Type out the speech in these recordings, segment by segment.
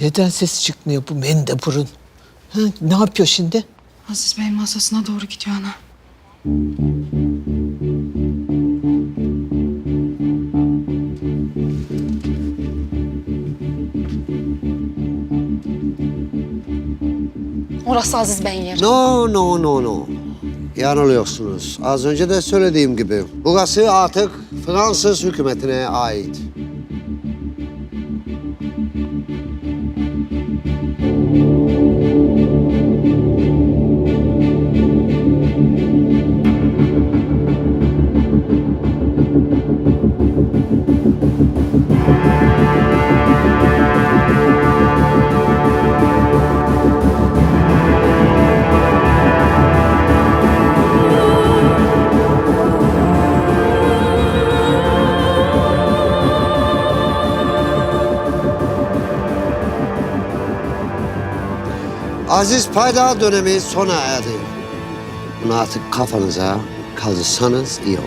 Neden ses çıkmıyor bu mendeburun? Ha, ne yapıyor şimdi? Aziz Bey'in masasına doğru gidiyor ana. Orası Aziz Bey'in yeri. No, no, no, no. Yanılıyorsunuz. Az önce de söylediğim gibi. Burası artık Fransız hükümetine ait. Aziz Payda dönemi sona erdi. Bunu artık kafanıza kaldırsanız iyi olur.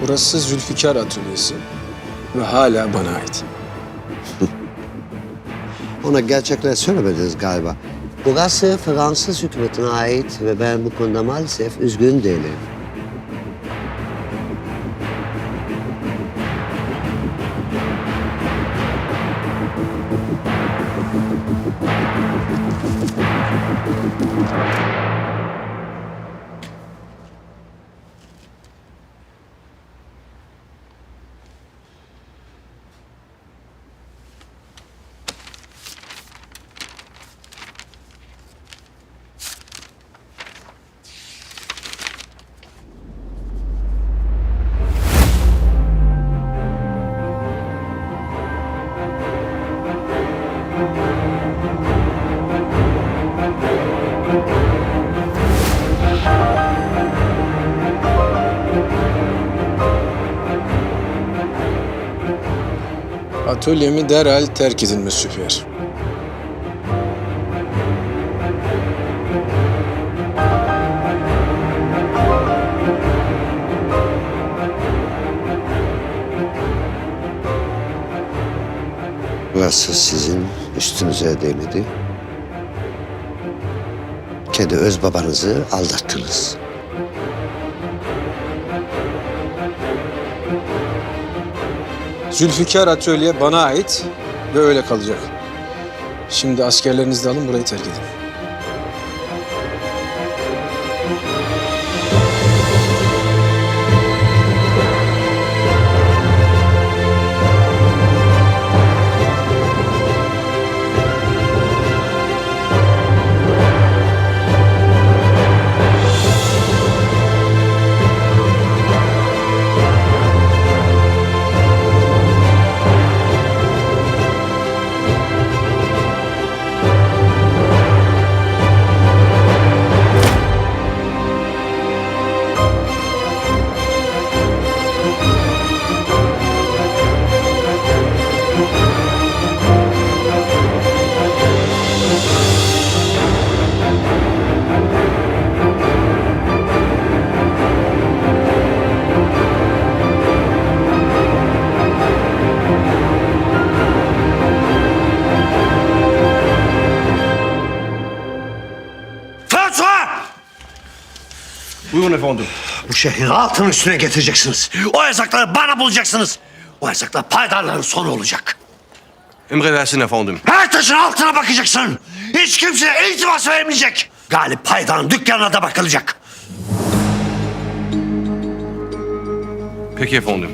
Burası Zülfikar Atölyesi ve hala bana ait. Ona gerçekleri söylemediniz galiba. Burası Fransız hükümetine ait ve ben bu konuda maalesef üzgün değilim. Atölyemi derhal terk edin Monsieur Pierre. Burası sizin üstünüze değmedi. Kendi öz babanızı aldattınız. Zülfikar Atölye bana ait ve öyle kalacak. Şimdi askerlerinizi de alın burayı terk edin. Efendim. Bu şehri altın üstüne getireceksiniz. O erzakları bana bulacaksınız. O erzaklar paydarların sonu olacak. Emredersin efendim. Her taşın altına bakacaksın. Hiç kimseye iltimas vermeyecek. Galip paydarın dükkanına da bakılacak. Peki efendim.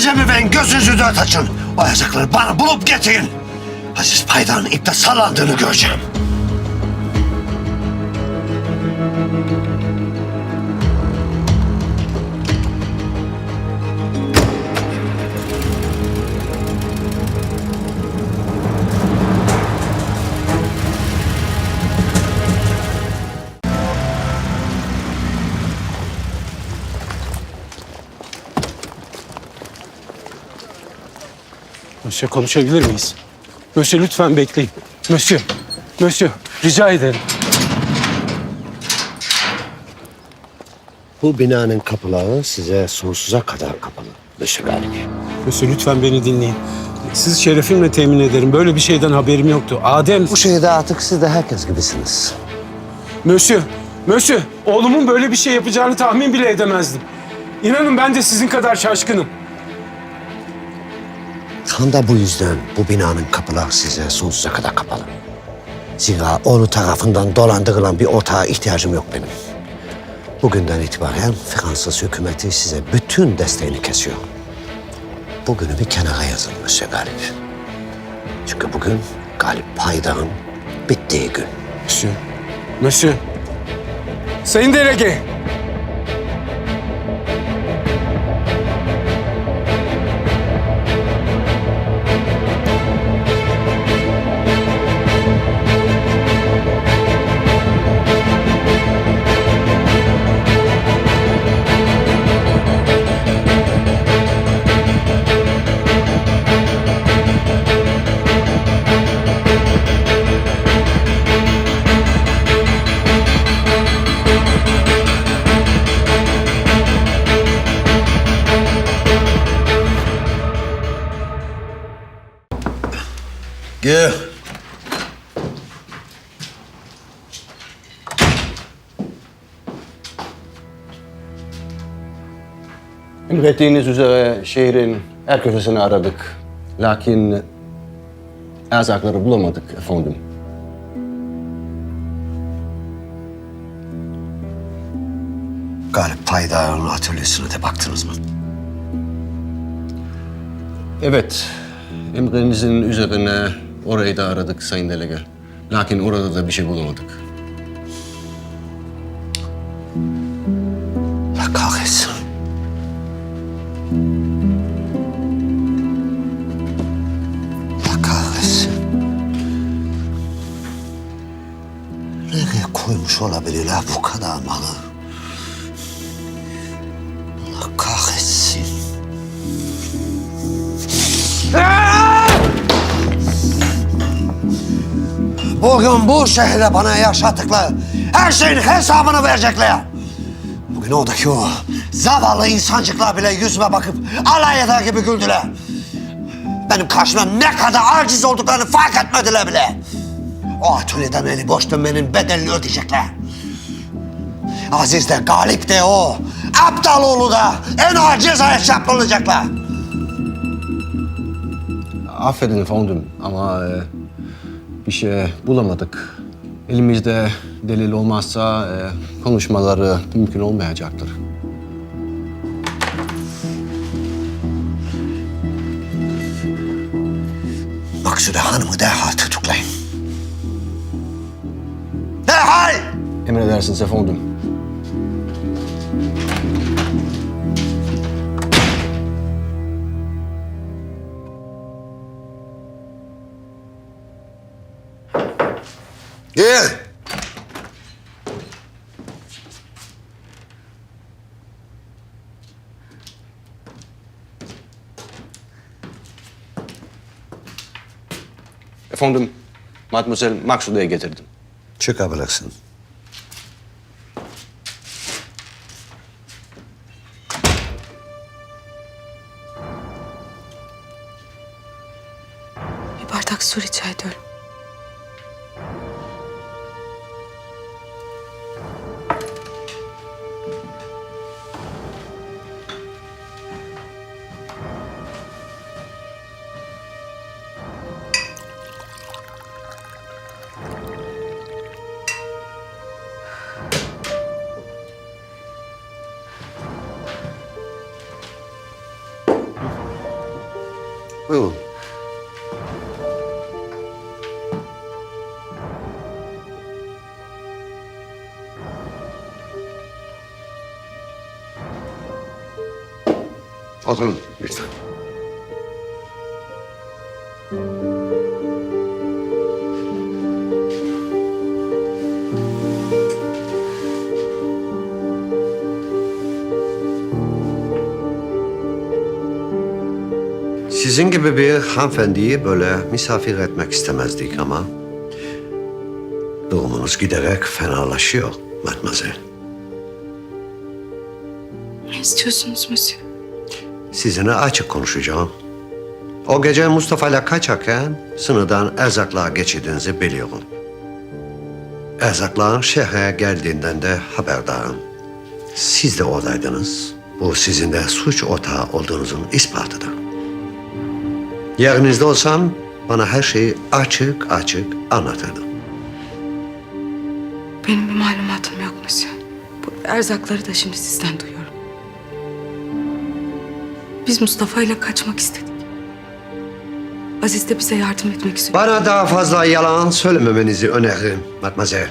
Mi ben gözünüzü dört açın. O erzakları bana bulup getirin. Aziz paydarın ipte sallandığını göreceğim. Monsieur konuşabilir miyiz? Monsieur lütfen bekleyin. Monsieur. Monsieur, rica ederim. Bu binanın kapıları size sonsuza kadar kapalı. Monsieur Galip. Monsieur lütfen beni dinleyin. Siz şerefimle temin ederim. Böyle bir şeyden haberim yoktu. Adem... Bu şehirde artık siz de herkes gibisiniz. Monsieur, Monsieur, oğlumun böyle bir şey yapacağını tahmin bile edemezdim. İnanın ben de sizin kadar şaşkınım. Da bu yüzden bu binanın kapıları size sonsuza kadar kapalı. Zira onu tarafından dolandırılan bir ortağa ihtiyacım yok benim. Bugünden itibaren Fransız hükümeti size bütün desteğini kesiyor. Bugünü bir kenara yazın Monsieur Galip. Çünkü bugün Galip Paydar'ın bittiği gün. Monsieur, Monsieur. Sayın Delege. Emrettiğiniz üzere şehrin her köşesini aradık. Lakin erzakları bulamadık efendim. Galip Paydar'ın atölyesine de baktınız mı? Evet, emrinizin üzerine orayı da aradık Sayın Delege. Lakin orada da bir şey bulamadık. Koymuş olabilirler bu kadar malı? Allah kahretsin. Bugün bu şehre bana yaşattıkları her şeyin hesabını verecekler. Bugün oradaki o zavallı insancıklar bile yüzüme bakıp alay eder gibi güldüler. Benim karşıma ne kadar aciz olduklarını fark etmediler bile. O atölyeden eli boş dönmenin bedelini ödeyecekler. Aziz de Galip de o. Aptaloğlu da en ağır cezaya çarptırılacaklar. Affedin efendim ama e, bir şey bulamadık. Elimizde delil olmazsa e, konuşmaları mümkün olmayacaktır. Maksude Hanım'ı derhal tutuklayın. Derhal! Emredersiniz efendim. Gel. Efendim, Mademoiselle Maksude'ye getirdim. Çıkabilirsin. Bir bardak su rica ediyorum. Oturun lütfen. Sizin gibi bir hanımefendiyi böyle misafir etmek istemezdik ama Durumunuz giderek fenalaşıyor, Matmazel. Ne istiyorsunuz Monsieur? Sizinle açık konuşacağım. O gece Mustafa ile kaçarken sınırdan erzaklar geçirdiğinizi biliyorum. Erzakların şehre geldiğinden de haberdarım. Siz de oradaydınız. Bu sizin de suç ortağı olduğunuzun ispatıdır. Yerinizde olsam bana her şeyi açık açık anlatırdın. Benim bir malumatım yok Monsieur. Bu erzakları da şimdi sizden duyuyorum. Biz Mustafa ile kaçmak istedik. Aziz de bize yardım etmek istiyor. Bana daha fazla yalan söylememenizi öneririm Matmazel.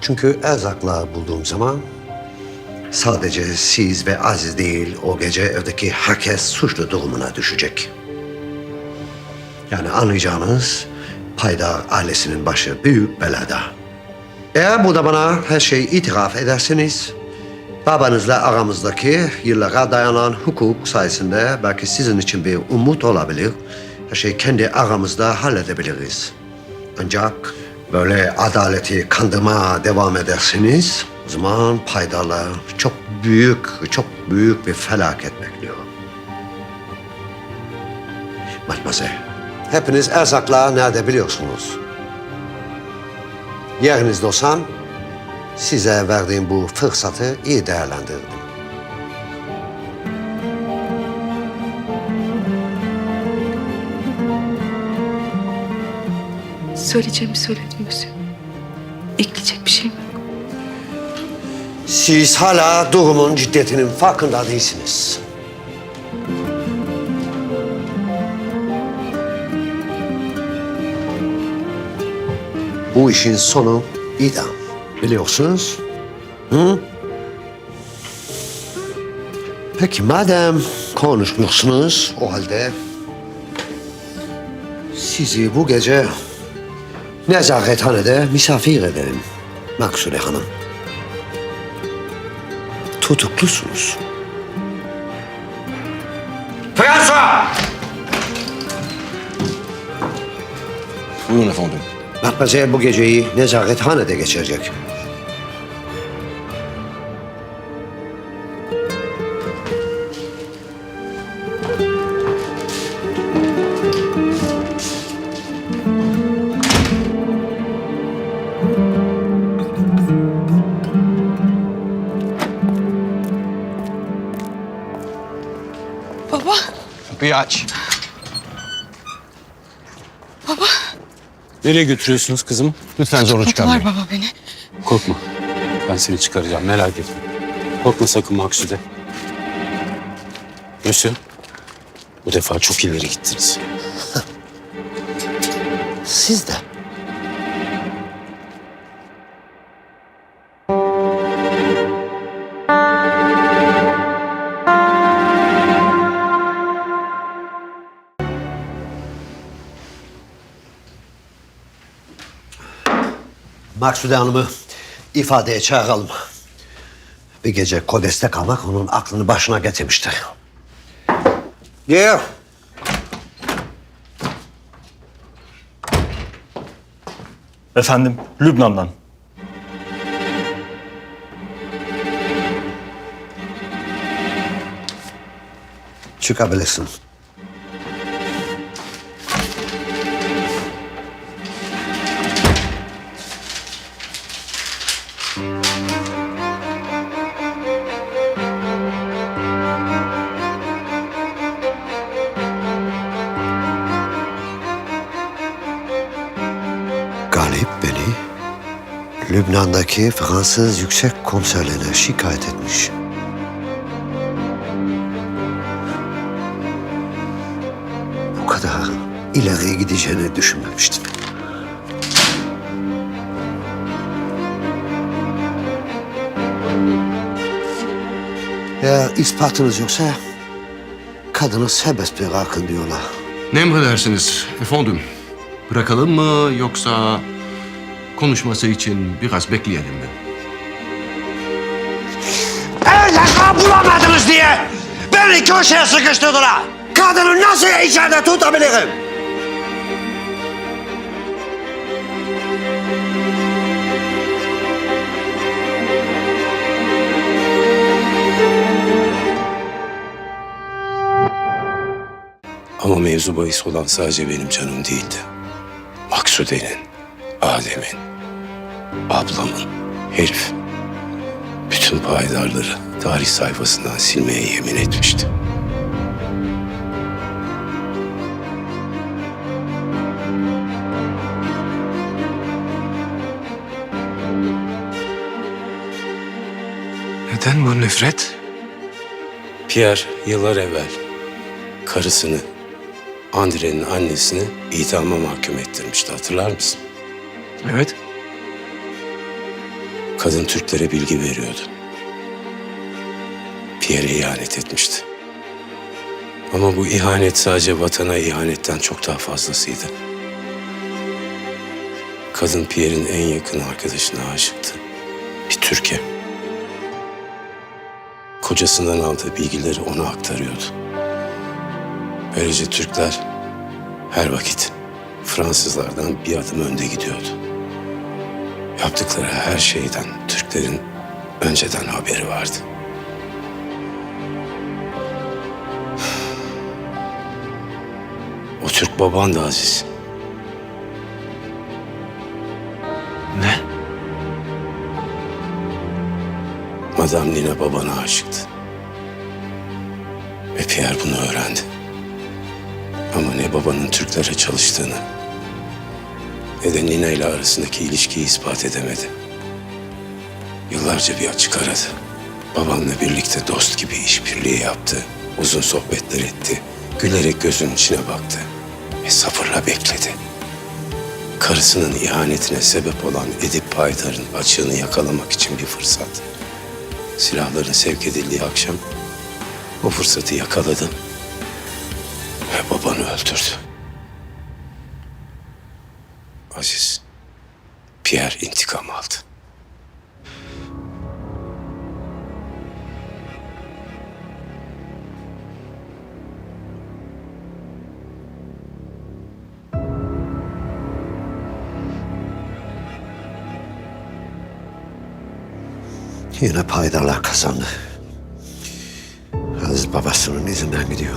Çünkü erzakla bulduğum zaman sadece siz ve Aziz değil o gece evdeki herkes suçlu durumuna düşecek. Yani anlayacağınız Paydar ailesinin başı büyük belada. Eğer burada bana her şeyi itiraf ederseniz babanızla aramızdaki yıllara dayanan hukuk sayesinde belki sizin için bir umut olabilir. Her şeyi kendi aramızda halledebiliriz. Ancak böyle adaleti kandırma devam ederseniz o zaman paydarlar çok büyük, çok büyük bir felaket bekliyor. Matmazel, hepiniz erzakla nerede biliyorsunuz? Yerinizde olsam size verdiğim bu fırsatı iyi değerlendirdim. Söyleyeceğimi söyledim Monsieur. Ekleyecek bir şeyim yok. Siz hala durumun ciddiyetinin farkında değilsiniz. Bu işin sonu idam. Biliyorsunuz. Hı? Peki madem konuşmuyorsunuz o halde sizi bu gece nezarethanede misafir edelim Maksude Hanım tutuklusunuz. Fransa! Buyurun efendim. Matmazel bu geceyi nezarethanede geçirecek. Baba, Kapıyı aç. Nereye götürüyorsunuz kızım? Lütfen zorlu var çıkarmayın. baba beni. Korkma. Ben seni çıkaracağım merak etme. Korkma sakın Maksude. Mösyö. Bu defa çok ileri gittiniz. Siz de. Maksude Hanım'ı ifadeye çağıralım. Bir gece Kodes'te kalmak onun aklını başına getirmiştir. Gel. Efendim, Lübnan'dan. Çıkabilirsin. Lübnan'daki Fransız yüksek komiserliğine şikayet etmiş. Bu kadar ileri gideceğini düşünmemiştim. Eğer ispatınız yoksa kadını serbest bırakın diyorlar. Ne emredersiniz efendim? Bırakalım mı yoksa Konuşması için biraz bekleyelim mi? Evlaka bulamadınız diye beni köşeye sıkıştırdılar. Kadını nasıl içeride tutabilirim? Ama mevzu bahis olan sadece benim canım değildi. Maksude'nin. Adem'in, ablamın, herif. Bütün payidarları tarih sayfasından silmeye yemin etmişti. Neden bu nefret? Pierre yıllar evvel karısını, Andre'nin annesini idama mahkum ettirmişti hatırlar mısın? Evet. Kadın Türklere bilgi veriyordu. Pierre'e ihanet etmişti. Ama bu ihanet sadece vatana ihanetten çok daha fazlasıydı. Kadın Pierre'in en yakın arkadaşına aşıktı. Bir Türkiye. Kocasından aldığı bilgileri ona aktarıyordu. Böylece Türkler her vakit Fransızlardan bir adım önde gidiyordu. Yaptıkları her şeyden Türklerin önceden haberi vardı. O Türk baban da Aziz. Ne? Madame Nina babana aşıktı. Ve Pierre bunu öğrendi. Ama ne babanın Türklere çalıştığını ne de Nina ile arasındaki ilişkiyi ispat edemedi. Yıllarca bir açık aradı. Babanla birlikte dost gibi işbirliği yaptı. Uzun sohbetler etti. Gülerek gözünün içine baktı. Ve sabırla bekledi. Karısının ihanetine sebep olan Edip Paydar'ın açığını yakalamak için bir fırsat. Silahların sevk edildiği akşam o fırsatı yakaladı ve babanı öldürdü. Aziz, Pierre intikam aldı. Yine paydarlar kazandı. Aziz babasının izinden gidiyor.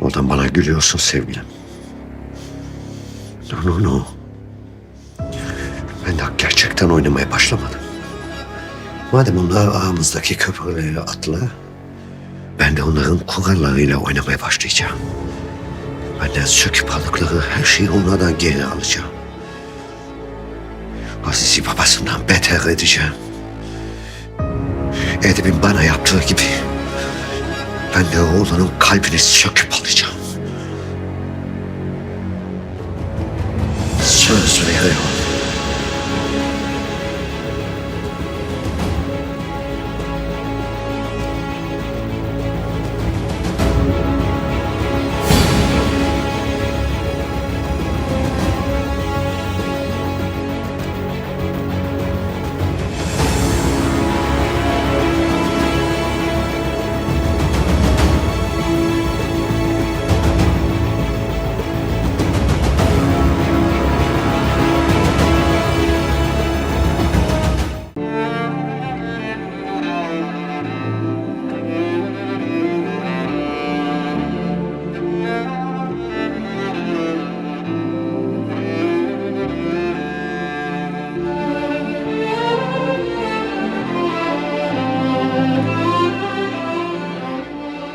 Oradan bana gülüyorsun sevgilim. No, no. Ben daha gerçekten oynamaya başlamadım. Madem onlar ağımızdaki köprüleri atla, ben de onların kurallarıyla oynamaya başlayacağım. Benden söküp aldıkları her şeyi onlardan geri alacağım. Aziz'i babasından beter edeceğim. Edip'in bana yaptığı gibi ben de oğlunun kalbini söküp alacağım.